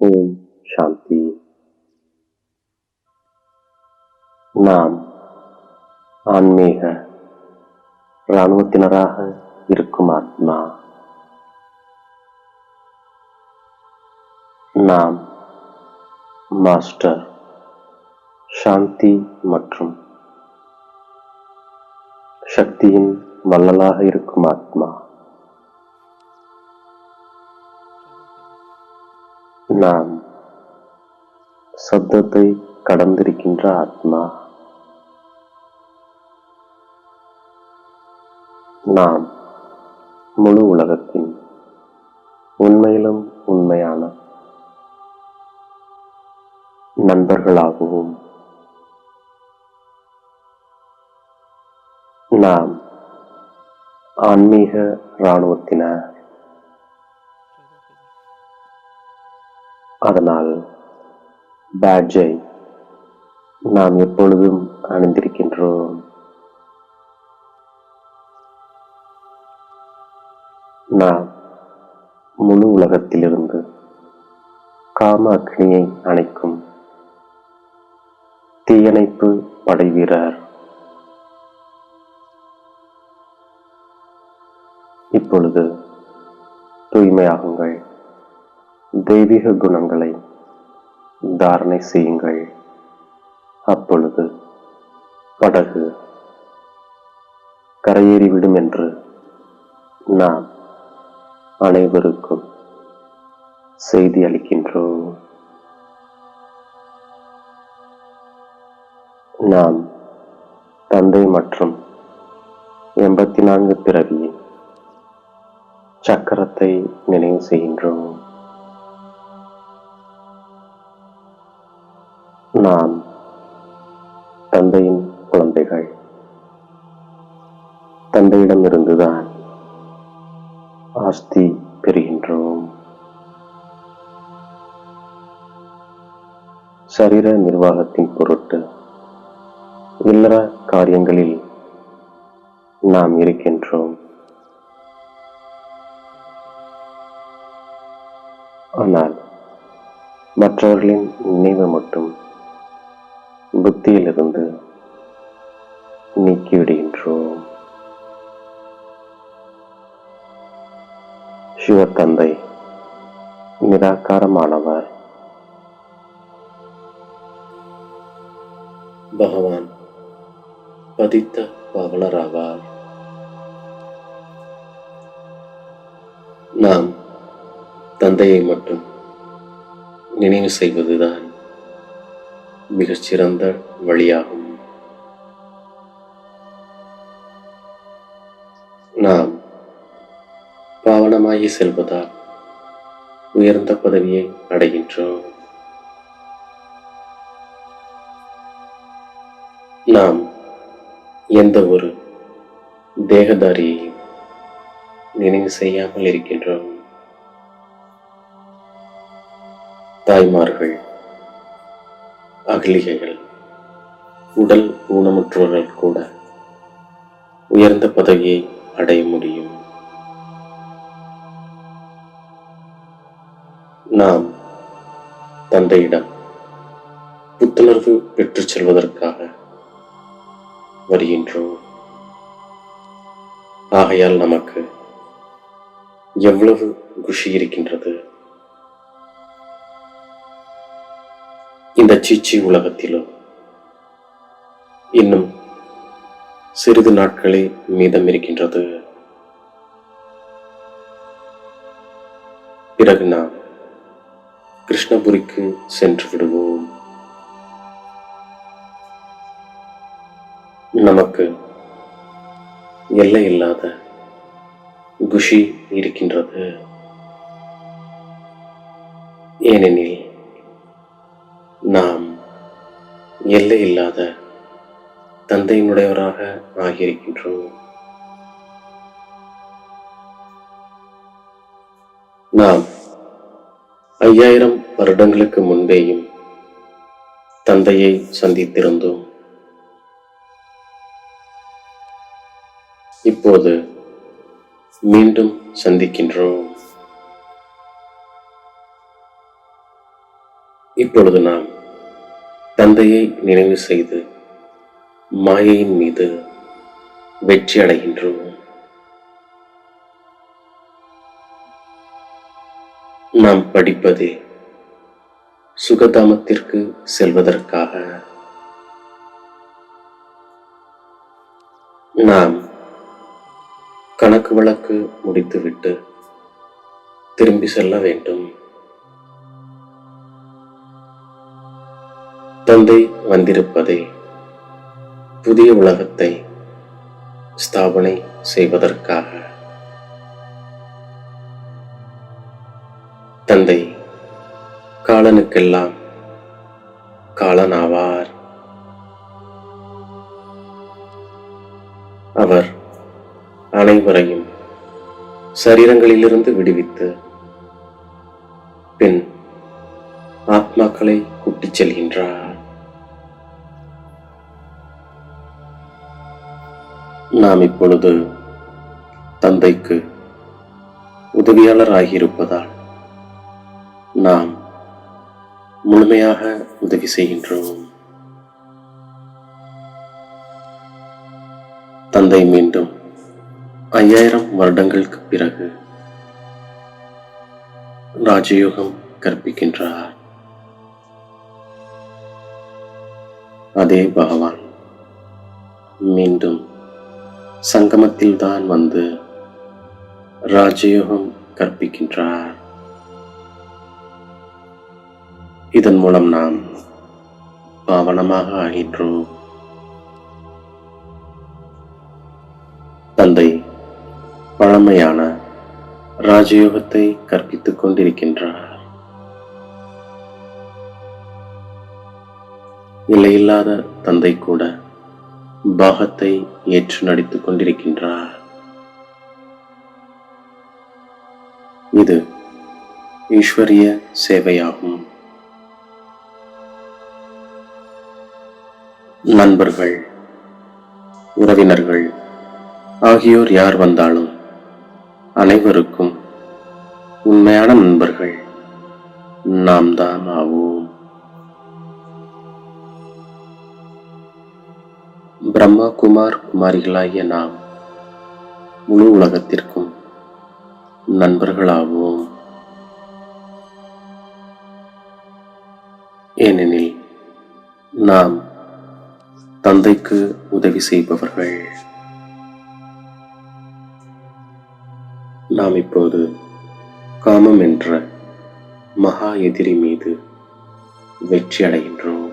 ஓம் சாந்தி நாம் ஆன்மீக இராணுவத்தினராக இருக்கும் ஆத்மா நாம் மாஸ்டர் சாந்தி மற்றும் சக்தியின் வள்ளலாக இருக்கும் ஆத்மா நாம் சப்தத்தை கடந்திருக்கின்ற ஆத்மா. நாம் முழு உலகத்தின் உண்மையிலும் உண்மையான நண்பர்களாகவும் நாம் ஆன்மீக இராணுவத்தினர் அதனால் பேட்ஜை நாம் எப்பொழுதும் அணிந்திருக்கின்றோம். நாம் முழு உலகத்திலிருந்து காம அக்னியை அணைக்கும் தீயணைப்பு படை வீரர் இப்பொழுது தூய்மையாகுங்கள். தெய்வீக குணங்களை தாரணை செய்யுங்கள். அப்பொழுது படகு கரையேறிவிடும் என்று நாம் அனைவருக்கும் செய்தி அளிக்கின்றோம். நாம் தந்தை மற்றும் எண்பத்தி நான்கு பிறவியின் சக்கரத்தை நினைவு செய்கின்றோம். நாம் தந்தையின் குழந்தைகள். தந்தையிடமிருந்துதான் ஆஸ்தி பெறுகின்றோம். சரீர நிர்வாகத்தின் பொருட்டு இல்லற காரியங்களில் நாம் இருக்கின்றோம். ஆனால் மற்றவர்களின் நினைவு மட்டும் புத்தியிலிருந்து நீக்கிவிடுகின்றோம். சிவத்தந்தை நிராகாரமானவர். பகவான் பதித்த பவனராவார் நாம் தந்தையை மட்டும் நினைவு செய்வதுதான் மிகச்சிறந்த வழியாகும். நாம் பாவனமாகி செல்வதால் உயர்ந்த பதவியை அடைகின்றோம். நாம் எந்த ஒரு தேகதாரியையும் நினைவு செய்யாமல் இருக்கின்றோம். தாய்மார்கள் அகலிகைகள் உடல் ஊனமுற்றவர்கள் கூட உயர்ந்த பதவியை அடைய முடியும். நாம் தந்தையிடம் புத்துணர்வு பெற்றுச் செல்வதற்காக வருகின்றோம். ஆகையால் நமக்கு எவ்வளவு குஷி இருக்கின்றது? இந்த சீச்சி உலகத்திலோ. இன்னும் சிறிது நாட்களே மீதம் இருக்கின்றது. பிறகு நாம் கிருஷ்ணபுரிக்கு சென்று விடுவோம். நமக்கு எல்லை இல்லாத குஷி இருக்கின்றது. ஏனெனில் எல்லை இல்லாத தந்தையினுடையவராக ஆகியிருக்கின்றோம். நாம் ஐயாயிரம் வருடங்களுக்கு முன்பேயும் தந்தையை சந்தித்திருந்தோம். இப்போது மீண்டும் சந்திக்கின்றோம். இப்பொழுது நாம் தந்தையை நினைவு செய்து மாயையின் மீது வெற்றி அடைகின்றோம். நாம் படிப்பதே சுகதாமத்திற்கு செல்வதற்காக. நாம் கணக்கு வழக்கு முடித்துவிட்டு திரும்பி செல்ல வேண்டும். தந்தை வந்திருப்பதே புதிய உலகத்தை ஸ்தாபனை செய்வதற்காக. தந்தை காலனுக்கெல்லாம் காலனாவார். அவர் அனைவரையும் சரீரங்களிலிருந்து விடுவித்து பின் ஆத்மாக்களை கூட்டிச் செல்கின்றார். நாம் இப்பொழுது தந்தைக்கு உதவியாளராகியிருப்பதால் நாம் முழுமையாக உதவி செய்கின்றோம். தந்தை மீண்டும் ஐயாயிரம் வருடங்களுக்கு பிறகு ராஜயோகம் கற்பிக்கின்றார். அதே பகவான் மீண்டும் சங்கமத்தில்தான் வந்து ராஜயோகம் கற்பிக்கின்றார். இதன் மூலம் நாம் பாவனமாக ஆகின்றோம். தந்தை பழமையான ராஜயோகத்தை கற்பித்துக் கொண்டிருக்கின்றார். நிலையில்லாத தந்தை கூட பாகத்தை ஏற்று நடித்துக் கொண்டிருக்கின்றார். இது ஈஸ்வரிய சேவையாகும். நண்பர்கள் உறவினர்கள் ஆகியோர் யார் வந்தாலும் அனைவருக்கும் உண்மையான நண்பர்கள் நாம் தான் ஆவோம். பிரம்மா குமார் குமாரிகளாகிய நாம் முழு உலகத்திற்கும் நண்பர்களாவோம். ஏனெனில் நாம் தந்தைக்கு உதவி செய்பவர்கள். நாம் இப்போது காமம் என்ற மகா எதிரி மீது வெற்றி அடைகின்றோம்.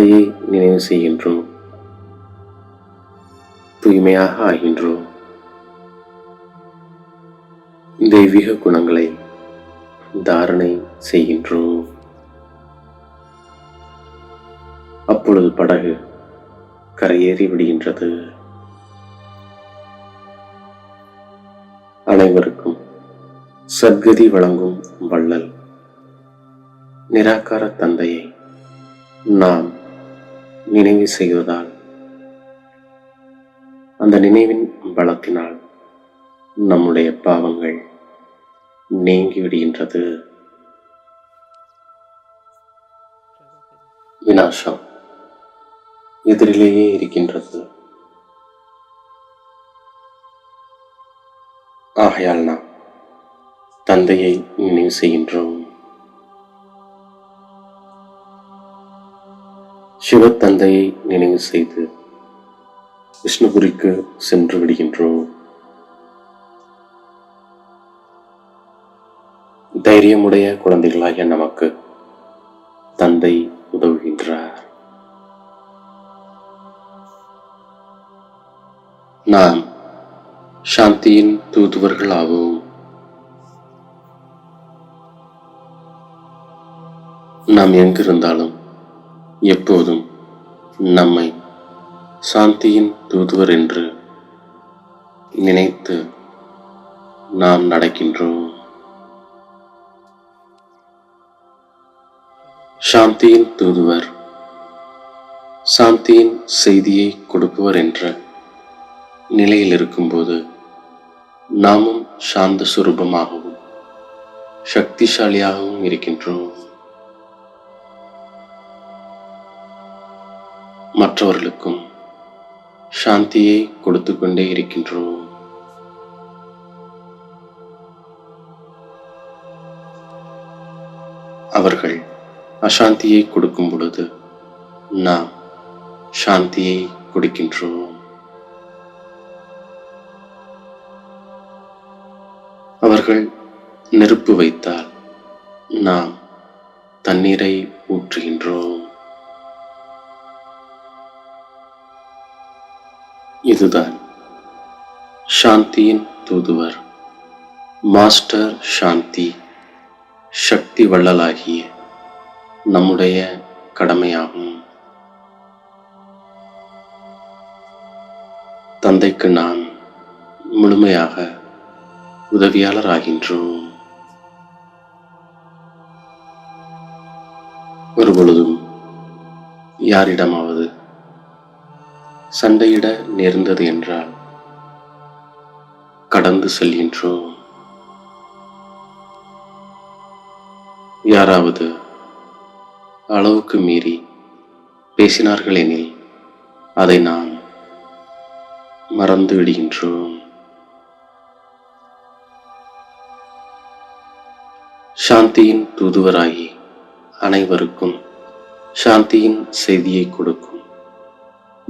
தந்தையை நினைவு செய்கின்றோம். தூய்மையாக ஆகின்றோம். தெய்வீக குணங்களை தாரணை செய்கின்றோம். அப்பொழுது படகு கரையேறி விடுகின்றது. அனைவருக்கும் சத்கதி வழங்கும் வள்ளல். நிராகார தந்தையை நாம் நினைவு செய்வதால் அந்த நினைவின் பலத்தினால் நம்முடைய பாவங்கள் நீங்கி விடுகின்றது வினாசம் எதிரிலேயே இருக்கின்றது. ஆகையால் நாம் தந்தையை நினைவு செய்கின்றோம். சிவத்தந்தையை நினைவு செய்து விஷ்ணுபுரிக்கு சென்று விடுகின்றோம். தைரியமுடைய குழந்தைகளாகிய நமக்கு தந்தை உதவுகின்றார். நாம் சாந்தியின் தூதுவர்களாவோம் நாம் எங்கிருந்தாலும் எப்போதும் நம்மை சாந்தியின் தூதுவர் என்று நினைத்து நாம் நடக்கின்றோம். சாந்தியின் தூதுவர் சாந்தியின் செய்தியை கொடுப்பவர் என்ற நிலையில் இருக்கும்போது நாமும் சாந்த சுரூபமாகவும் சக்திசாலியாகவும் இருக்கின்றோம். மற்றவர்களுக்கும் சாந்தியை கொடுத்து கொண்டே இருக்கின்றோம். அவர்கள் அசாந்தியை கொடுக்கும் பொழுது நாம் சாந்தியை கொடுக்கின்றோம். அவர்கள் நெருப்பு வைத்தால் நாம் தண்ணீரை ஊற்றுகின்றோம். இதுதான் சாந்தியின் தூதுவர் மாஸ்டர் சாந்தி சக்தி வள்ளலாகிய நம்முடைய கடமையாகும். தந்தைக்கு நாம் முழுமையாக உதவியாளர் ஆகின்றோம் ஒருபொழுதும் யாரிடமாவது சண்டையிட நேர்ந்தது என்றால் கடந்து செல்கின்றோம். யாராவது அளவுக்கு மீறி பேசினார்கள் எனில் அதை நாம் மறந்து விடுகின்றோம். சாந்தியின் தூதுவராகி அனைவருக்கும் சாந்தியின் செய்தியை கொடுக்கும்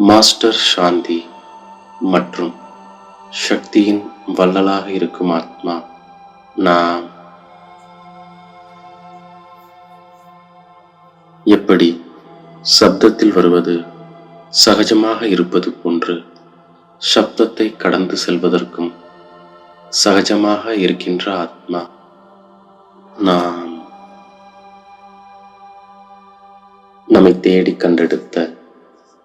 மாஸ்டர் சாந்தி மற்றும் சக்தியின் வள்ளலாக இருக்கும் ஆத்மா நாம். எப்படி சப்தத்தில் வருவது சகஜமாக இருப்பது போன்று சப்தத்தை கடந்து செல்வதற்கும் சகஜமாக இருக்கின்ற ஆத்மா நாம். நம்மை தேடி கண்டெடுத்த